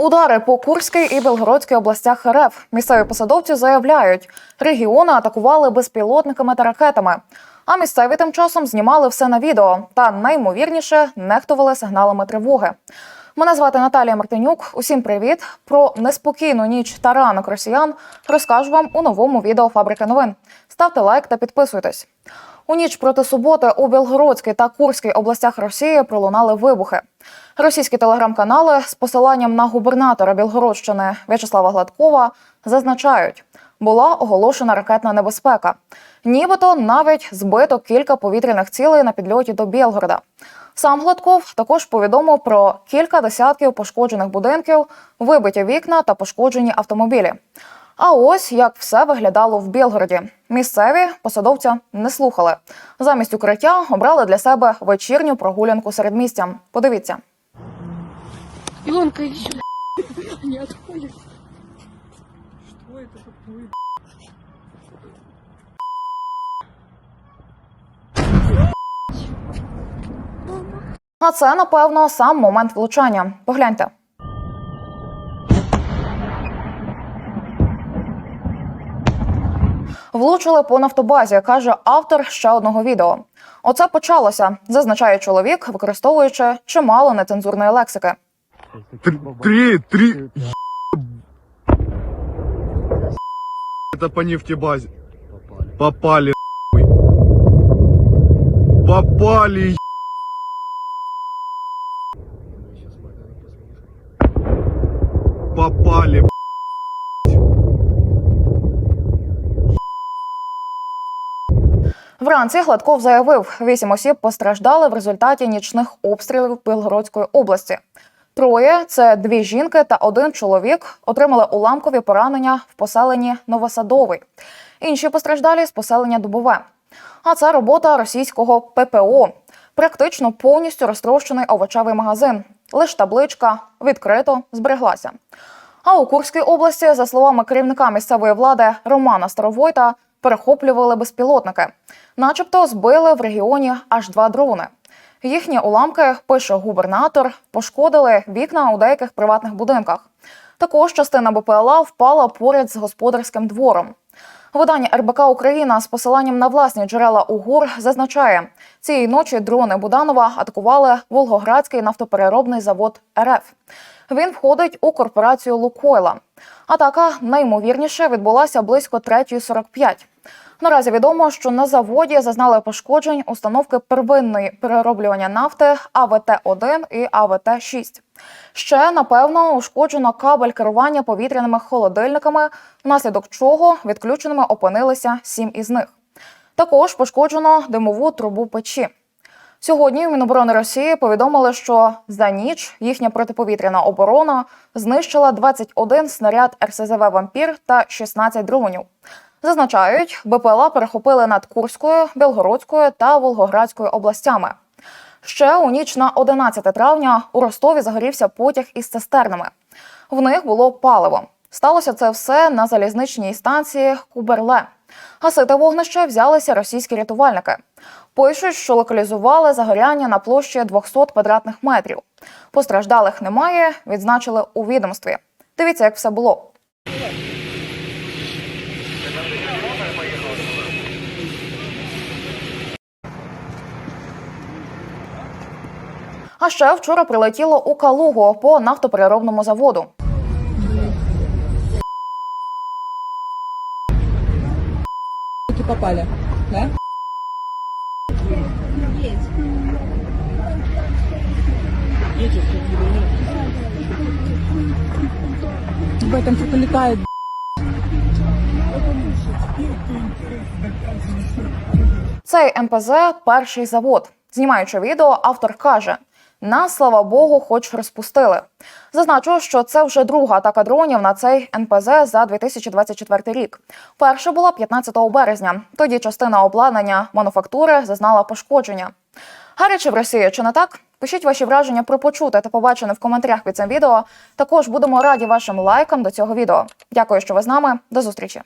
Удари по Курській і Белгородській областях РФ. Місцеві посадовці заявляють, регіони атакували безпілотниками та ракетами. А місцеві тим часом знімали все на відео та наймовірніше нехтували сигналами тривоги. Мене звати Наталія Мартинюк. Усім привіт! Про неспокійну ніч та ранок росіян розкажу вам у новому відео Фабрика новин. Ставте лайк та підписуйтесь. У ніч проти суботи у Білгородській та Курській областях Росії пролунали вибухи. Російські телеграм-канали з посиланням на губернатора Білгородщини В'ячеслава Гладкова зазначають, була оголошена ракетна небезпека. Нібито навіть збито кілька повітряних цілей на підльоті до Білгорода. Сам Гладков також повідомив про кілька десятків пошкоджених будинків, вибиті вікна та пошкоджені автомобілі. А ось як все виглядало в Білгороді. Місцеві посадовця не слухали. Замість укриття обрали для себе вечірню прогулянку серед містя. Подивіться. Илонка, иди сюда. Не отходит. Что это такое? А це, напевно, сам момент влучання. Погляньте. Влучили по нафтобазі, каже автор ще одного відео. Оце почалося, зазначає чоловік, використовуючи чимало нецензурної лексики. Три, три, три. Это по нефтебазе. Попали. Попали. Попали. Вранці Гладков заявив, вісім осіб постраждали в результаті нічних обстрілів Білгородської області. Троє це дві жінки та один чоловік отримали уламкові поранення в поселенні Новосадовий. Інші постраждалі з поселення Дубове. А це робота російського ППО. Практично повністю розтрощений овочевий магазин. Лиш табличка відкрито збереглася. А у Курській області, за словами керівника місцевої влади Романа Старовойта, перехоплювали безпілотники, начебто збили в регіоні аж два дрони. Їхні уламки, пише губернатор, пошкодили вікна у деяких приватних будинках. Також частина БПЛА впала поряд з господарським двором. Видання РБК Україна з посиланням на власні джерела УГУР зазначає, цієї ночі дрони Буданова атакували Волгоградський нафтопереробний завод РФ. Він входить у корпорацію Лукойла. Атака наймовірніше відбулася близько 3.45. Наразі відомо, що на заводі зазнали пошкоджень установки первинної перероблювання нафти АВТ-1 і АВТ-6. Ще напевно ушкоджено кабель керування повітряними холодильниками, внаслідок чого відключеними опинилися сім із них. Також пошкоджено димову трубу печі. Сьогодні Міноборони Росії повідомили, що за ніч їхня протиповітряна оборона знищила 21 снаряд РСЗВ Вампір та 16 дронів. Зазначають, БПЛА перехопили над Курською, Білгородською та Волгоградською областями. Ще у ніч на 11 травня у Ростові загорівся потяг із цистернами. В них було паливо. Сталося це все на залізничній станції Куберле. Гасити вогнище взялися російські рятувальники. Пишуть, що локалізували загоряння на площі 200 квадратних метрів. Постраждалих немає, відзначили у відомстві. Дивіться, як все було. А ще вчора прилетіло у Калугу по нафтопереробному заводу. Попали, да? В этом что-то летает. Цей НПЗ перший завод. Знімаючи відео, автор каже: нас, слава Богу, хоч розпустили. Зазначу, що це вже друга атака дронів на цей НПЗ за 2024 рік. Перша була 15 березня. Тоді частина обладнання мануфактури зазнала пошкодження. Гаряче в Росії чи не так? Пишіть ваші враження про почуте та побачене в коментарях під цим відео. Також будемо раді вашим лайкам до цього відео. Дякую, що ви з нами. До зустрічі.